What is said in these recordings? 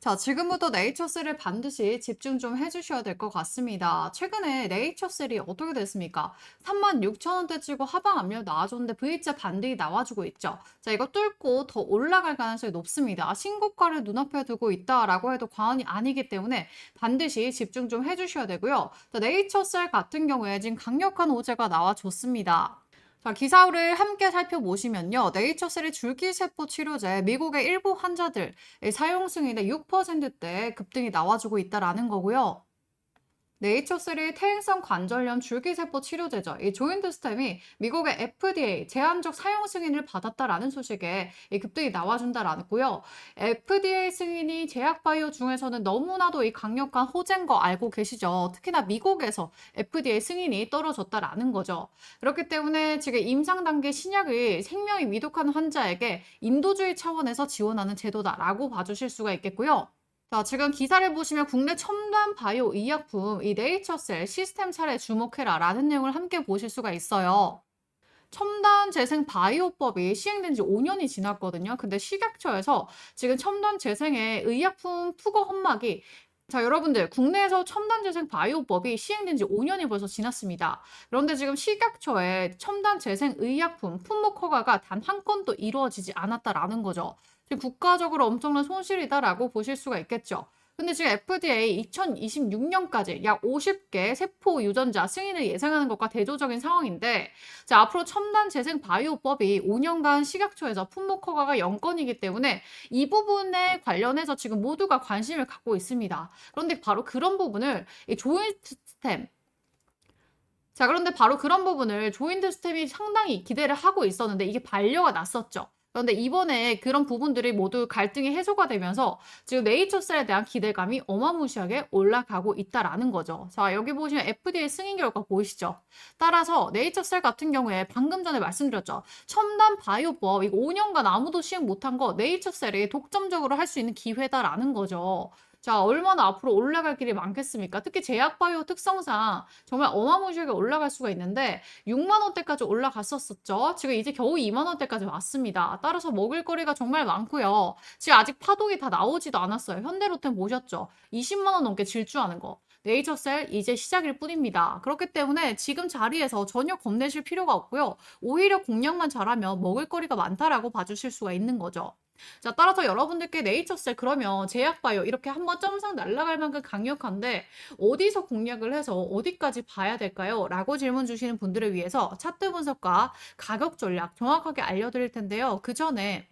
자, 지금부터 네이처셀을 반드시 집중 좀 해주셔야 될 것 같습니다. 최근에 네이처셀이 어떻게 됐습니까? 36,000원대 치고 하방 압력 나와줬는데 V자 반등이 나와주고 있죠. 자, 이거 뚫고 더 올라갈 가능성이 높습니다. 신고가를 눈앞에 두고 있다라고 해도 과언이 아니기 때문에 반드시 집중 좀 해주셔야 되고요. 자, 네이처셀 같은 경우에 지금 강력한 호재가 나와줬습니다. 자, 기사를 함께 살펴보시면요. 네이처셀의 줄기세포 치료제 미국의 일부 환자들 사용 승인의 6%대 급등이 나와주고 있다라는 거고요. 네이처셀의 퇴행성 관절염 줄기세포 치료제죠. 이 조인트 스템이 미국의 FDA 제한적 사용 승인을 받았다라는 소식에 이 급등이 나와준다라고요. FDA 승인이 제약바이오 중에서는 너무나도 이 강력한 호재인 거 알고 계시죠. 특히나 미국에서 FDA 승인이 떨어졌다라는 거죠. 그렇기 때문에 지금 임상 단계 신약을 생명이 위독한 환자에게 인도주의 차원에서 지원하는 제도다라고 봐주실 수가 있겠고요. 자, 지금 기사를 보시면 국내 첨단 바이오 의약품 이 네이처셀 시스템 차례 주목해라 라는 내용을 함께 보실 수가 있어요. 첨단 재생 바이오법이 시행된 지 5년이 지났거든요. 근데 식약처에서 지금 첨단 재생의 의약품 투고 헌막이 자, 여러분들, 국내에서 첨단 재생 바이오법이 시행된 지 5년이 벌써 지났습니다. 그런데 지금 식약처에 첨단 재생 의약품 품목 허가가 단 한 건도 이루어지지 않았다라는 거죠. 지금 국가적으로 엄청난 손실이다라고 보실 수가 있겠죠. 근데 지금 FDA 2026년까지 약 50개 세포 유전자 승인을 예상하는 것과 대조적인 상황인데, 자, 앞으로 첨단 재생 바이오법이 5년간 식약처에서 품목 허가가 0건이기 때문에 이 부분에 관련해서 지금 모두가 관심을 갖고 있습니다. 그런데 바로 그런 부분을 이 조인트 스템, 자, 그런데 바로 그런 부분을 조인트 스템이 상당히 기대를 하고 있었는데 이게 반려가 났었죠. 그런데 이번에 그런 부분들이 모두 갈등이 해소가 되면서 지금 네이처셀에 대한 기대감이 어마무시하게 올라가고 있다라는 거죠. 자, 여기 보시면 FDA 승인 결과 보이시죠? 따라서 네이처셀 같은 경우에 방금 전에 말씀드렸죠. 첨단 바이오법 이거 5년간 아무도 시행 못한 거 네이처셀이 독점적으로 할 수 있는 기회다라는 거죠. 자, 얼마나 앞으로 올라갈 길이 많겠습니까? 특히 제약바이오 특성상 정말 어마무시하게 올라갈 수가 있는데 6만 원대까지 올라갔었었죠. 지금 이제 겨우 2만 원대까지 왔습니다. 따라서 먹을 거리가 정말 많고요. 지금 아직 파동이 다 나오지도 않았어요. 현대로템 보셨죠? 20만 원 넘게 질주하는 거. 네이처셀 이제 시작일 뿐입니다. 그렇기 때문에 지금 자리에서 전혀 겁내실 필요가 없고요. 오히려 공략만 잘하면 먹을 거리가 많다라고 봐주실 수가 있는 거죠. 자, 따라서 여러분들께 네이처셀 그러면 제약바이오 이렇게 한번 점상 날아갈 만큼 강력한데 어디서 공략을 해서 어디까지 봐야 될까요? 라고 질문 주시는 분들을 위해서 차트 분석과 가격 전략 정확하게 알려드릴 텐데요. 그 전에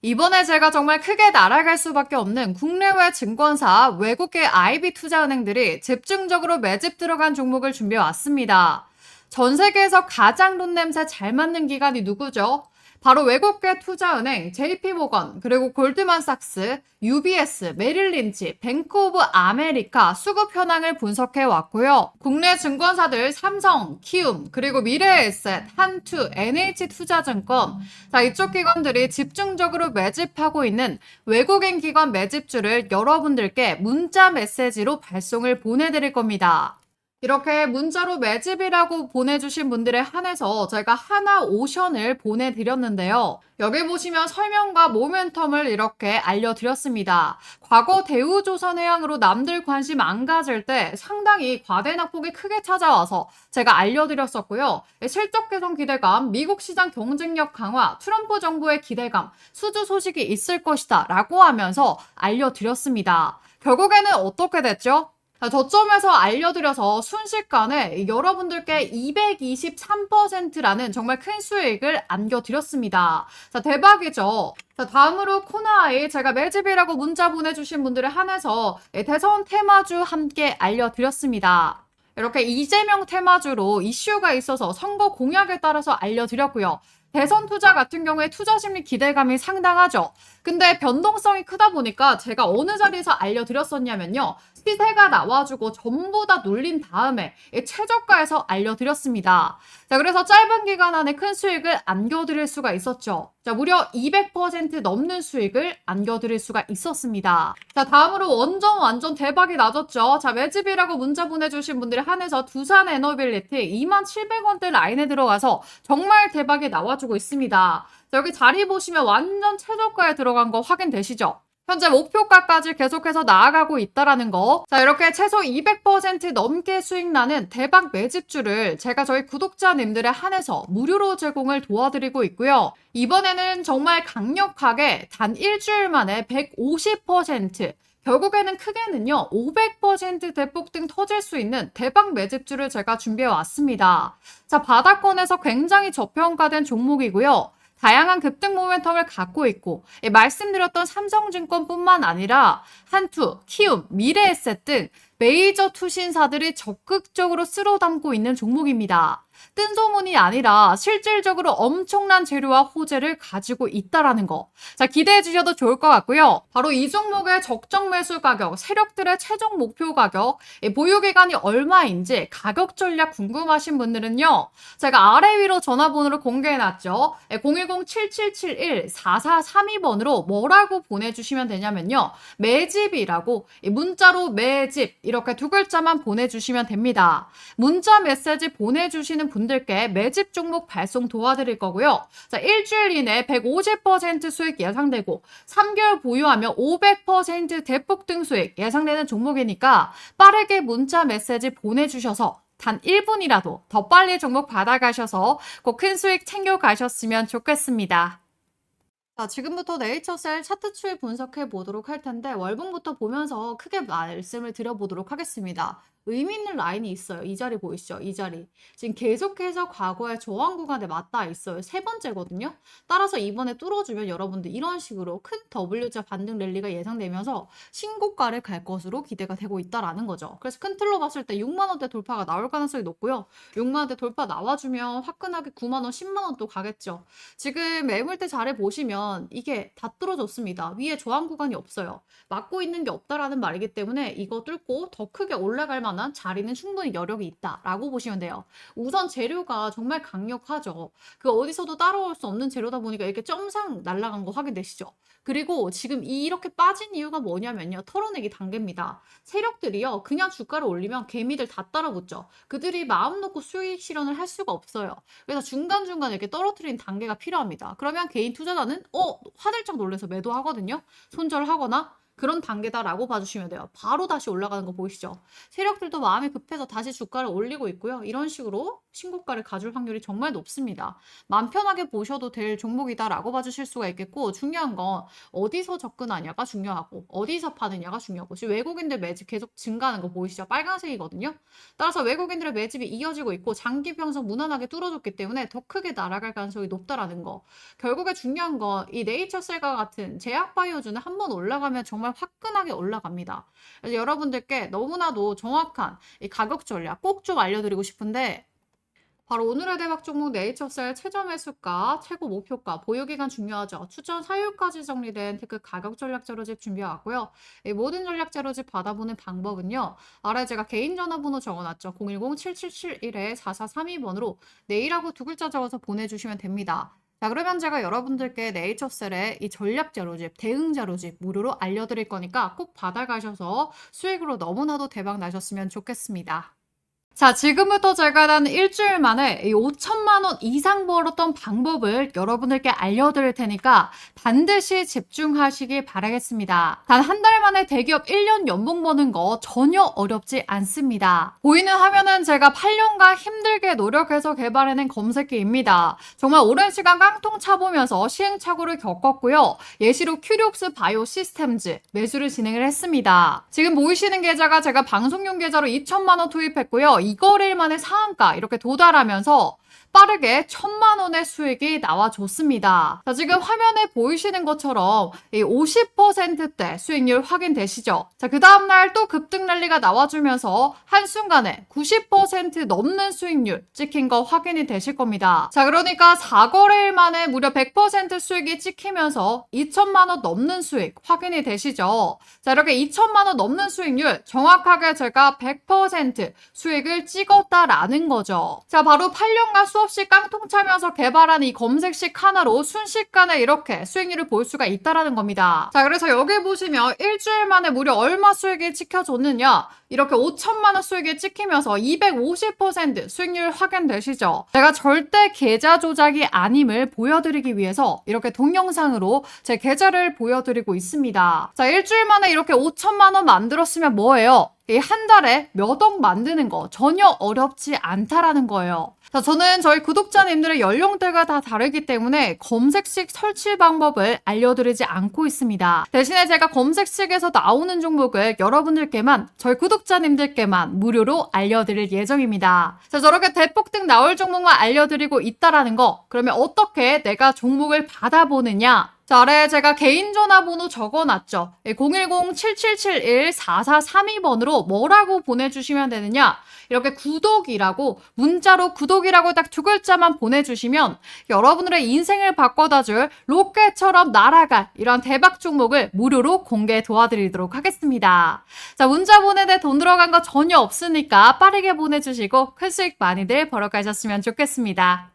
이번에 제가 정말 크게 날아갈 수밖에 없는 국내외 증권사 외국계 IB 투자은행들이 집중적으로 매집 들어간 종목을 준비해 왔습니다. 전 세계에서 가장 돈 냄새 잘 맡는 기관이 누구죠? 바로 외국계 투자은행 JP모건 그리고 골드만삭스, UBS, 메릴린치, 뱅크 오브 아메리카 수급 현황을 분석해 왔고요. 국내 증권사들 삼성, 키움, 그리고 미래에셋, 한투, NH투자증권 자 이쪽 기관들이 집중적으로 매집하고 있는 외국인 기관 매집주를 여러분들께 문자 메시지로 발송을 보내드릴 겁니다. 이렇게 문자로 매집이라고 보내주신 분들에 한해서 제가 하나 오션을 보내드렸는데요. 여기 보시면 설명과 모멘텀을 이렇게 알려드렸습니다. 과거 대우조선 해양으로 남들 관심 안 가질 때 상당히 과대낙폭이 크게 찾아와서 제가 알려드렸었고요. 실적 개선 기대감, 미국 시장 경쟁력 강화, 트럼프 정부의 기대감, 수주 소식이 있을 것이다 라고 하면서 알려드렸습니다. 결국에는 어떻게 됐죠? 저점에서 알려드려서 순식간에 여러분들께 223%라는 정말 큰 수익을 안겨드렸습니다. 자, 대박이죠? 자, 다음으로 코나아에 제가 매집이라고 문자 보내주신 분들을 한해서 대선 테마주 함께 알려드렸습니다. 이렇게 이재명 테마주로 이슈가 있어서 선거 공약에 따라서 알려드렸고요. 대선 투자 같은 경우에 투자 심리 기대감이 상당하죠. 근데 변동성이 크다 보니까 제가 어느 자리에서 알려드렸었냐면요. 시세가 나와주고 전부 다 눌린 다음에 최저가에서 알려드렸습니다. 자, 그래서 짧은 기간 안에 큰 수익을 안겨드릴 수가 있었죠. 자, 무려 200% 넘는 수익을 안겨드릴 수가 있었습니다. 자, 다음으로 원전 완전 대박이 나졌죠. 자, 매집이라고 문자 보내주신 분들이 한해서 두산 에너빌리티 2700원대 라인에 들어가서 정말 대박이 나 와주고 있습니다. 자, 여기 자리 보시면 완전 최저가에 들어간 거 확인되시죠? 현재 목표가까지 계속해서 나아가고 있다라는 거. 자, 이렇게 최소 200% 넘게 수익 나는 대박 매집주를 제가 저희 구독자님들에 한해서 무료로 제공을 도와드리고 있고요. 이번에는 정말 강력하게 단 일주일 만에 150% 결국에는 크게는요, 500% 대폭등 터질 수 있는 대박 매집주를 제가 준비해 왔습니다. 자, 바닥권에서 굉장히 저평가된 종목이고요. 다양한 급등 모멘텀을 갖고 있고 예, 말씀드렸던 삼성증권뿐만 아니라 한투, 키움, 미래에셋 등 메이저 투신사들이 적극적으로 쓸어 담고 있는 종목입니다. 뜬 소문이 아니라 실질적으로 엄청난 재료와 호재를 가지고 있다라는 거. 자, 기대해 주셔도 좋을 것 같고요. 바로 이 종목의 적정 매수 가격, 세력들의 최종 목표 가격, 이 보유 기간이 얼마인지 가격 전략 궁금하신 분들은요. 제가 아래 위로 전화번호를 공개해 놨죠. 010-7771-4432번으로 뭐라고 보내주시면 되냐면요. 매집이라고 이 문자로 매집 이렇게 두 글자만 보내주시면 됩니다. 문자 메시지 보내주시는 분들께 매집 종목 발송 도와드릴 거고요. 자, 일주일 이내 150% 수익 예상되고 3개월 보유하면 500% 대폭등 수익 예상되는 종목이니까 빠르게 문자 메시지 보내주셔서 단 1분이라도 더 빨리 종목 받아가셔서 꼭 큰 수익 챙겨가셨으면 좋겠습니다. 자, 지금부터 네이처셀 차트 추이 분석해 보도록 할 텐데 월봉부터 보면서 크게 말씀을 드려보도록 하겠습니다. 의미 있는 라인이 있어요. 이 자리 보이시죠? 이 자리. 지금 계속해서 과거의 저항 구간에 맞닿아 있어요. 세 번째거든요. 따라서 이번에 뚫어주면 여러분들 이런 식으로 큰 W자 반등 랠리가 예상되면서 신고가를 갈 것으로 기대가 되고 있다라는 거죠. 그래서 큰 틀로 봤을 때 6만 원대 돌파가 나올 가능성이 높고요. 6만 원대 돌파 나와주면 화끈하게 9만 원, 10만 원 또 가겠죠. 지금 매물대 자리 보시면 이게 다 뚫어졌습니다. 위에 저항 구간이 없어요. 막고 있는 게 없다라는 말이기 때문에 이거 뚫고 더 크게 올라갈 만한 만한 자리는 충분히 여력이 있다라고 보시면 돼요. 우선 재료가 정말 강력하죠. 그 어디서도 따라올 수 없는 재료다 보니까 이렇게 점상 날아간 거 확인되시죠? 그리고 지금 이렇게 빠진 이유가 뭐냐면요. 털어내기 단계입니다. 세력들이요. 그냥 주가를 올리면 개미들 다 따라붙죠. 그들이 마음 놓고 수익 실현을 할 수가 없어요. 그래서 중간중간 이렇게 떨어뜨리는 단계가 필요합니다. 그러면 개인 투자자는 어 화들짝 놀래서 매도하거든요. 손절하거나 그런 단계다라고 봐주시면 돼요. 바로 다시 올라가는 거 보이시죠? 세력들도 마음이 급해서 다시 주가를 올리고 있고요. 이런 식으로 신고가를 가줄 확률이 정말 높습니다. 마음 편하게 보셔도 될 종목이다라고 봐주실 수가 있겠고 중요한 건 어디서 접근하냐가 중요하고 어디서 파느냐가 중요하고 지금 외국인들 매집 계속 증가하는 거 보이시죠? 빨간색이거든요. 따라서 외국인들의 매집이 이어지고 있고 장기 평선 무난하게 뚫어줬기 때문에 더 크게 날아갈 가능성이 높다라는 거. 결국에 중요한 건 이 네이처셀과 같은 제약 바이오주는 한 번 올라가면 정말 정말 화끈하게 올라갑니다. 그래서 여러분들께 너무나도 정확한 이 가격 전략 꼭 좀 알려드리고 싶은데 바로 오늘의 대박 종목 네이처셀 최저 매수가, 최고 목표가, 보유기간 중요하죠. 추천 사유까지 정리된 테크 가격 전략 자료집 준비해왔고요. 이 모든 전략 자료집 받아보는 방법은요. 아래 제가 개인 전화번호 적어놨죠. 010-7771-4432번으로 내일하고 두 글자 적어서 보내주시면 됩니다. 자, 그러면 제가 여러분들께 네이처셀의 이 전략 자료집, 대응 자료집 무료로 알려드릴 거니까 꼭 받아가셔서 수익으로 너무나도 대박 나셨으면 좋겠습니다. 자, 지금부터 제가 단 일주일 만에 5천만 원 이상 벌었던 방법을 여러분들께 알려드릴 테니까 반드시 집중하시길 바라겠습니다. 단 한 달 만에 대기업 1년 연봉 버는 거 전혀 어렵지 않습니다. 보이는 화면은 제가 8년간 힘들게 노력해서 개발해낸 검색기입니다. 정말 오랜 시간 깡통 차보면서 시행착오를 겪었고요. 예시로 큐리옵스 바이오 시스템즈 매수를 진행을 했습니다. 지금 보이시는 계좌가 제가 방송용 계좌로 2천만 원 투입했고요. 이거를 만에 상한가 이렇게 도달하면서 빠르게 천만 원의 수익이 나와줬습니다. 자, 지금 화면에 보이시는 것처럼 이 50%대 수익률 확인되시죠? 자, 그 다음날 또 급등 랠리가 나와주면서 한순간에 90% 넘는 수익률 찍힌 거 확인이 되실 겁니다. 자, 그러니까 4거래일 만에 무려 100% 수익이 찍히면서 2천만 원 넘는 수익 확인이 되시죠? 자, 이렇게 2천만 원 넘는 수익률 정확하게 제가 100% 수익을 찍었다라는 거죠. 자, 바로 8년간 수 수없이 깡통 차면서 개발한 이 검색식 하나로 순식간에 이렇게 수익률을 볼 수가 있다라는 겁니다. 자, 그래서 여기 보시면 일주일 만에 무려 얼마 수익이 찍혀줬느냐? 이렇게 5천만 원 수익이 찍히면서 250% 수익률 확인되시죠? 제가 절대 계좌 조작이 아님을 보여드리기 위해서 이렇게 동영상으로 제 계좌를 보여드리고 있습니다. 자, 일주일 만에 이렇게 5천만 원 만들었으면 뭐예요? 이 한 달에 몇 억 만드는 거 전혀 어렵지 않다라는 거예요. 자, 저는 저희 구독자님들의 연령대가 다 다르기 때문에 검색식 설치 방법을 알려드리지 않고 있습니다. 대신에 제가 검색식에서 나오는 종목을 여러분들께만, 저희 구독자님들께만 무료로 알려드릴 예정입니다. 자, 저렇게 대폭등 나올 종목만 알려드리고 있다라는 거, 그러면 어떻게 내가 종목을 받아보느냐? 자, 아래 제가 개인 전화번호 적어놨죠. 010-7771-4432번으로 뭐라고 보내주시면 되느냐? 이렇게 구독이라고 문자로 구독이라고 딱 두 글자만 보내주시면 여러분들의 인생을 바꿔다줄 로켓처럼 날아갈 이런 대박 종목을 무료로 공개 도와드리도록 하겠습니다. 자, 문자 보내대 돈 들어간 거 전혀 없으니까 빠르게 보내주시고 큰 수익 많이들 벌어가셨으면 좋겠습니다.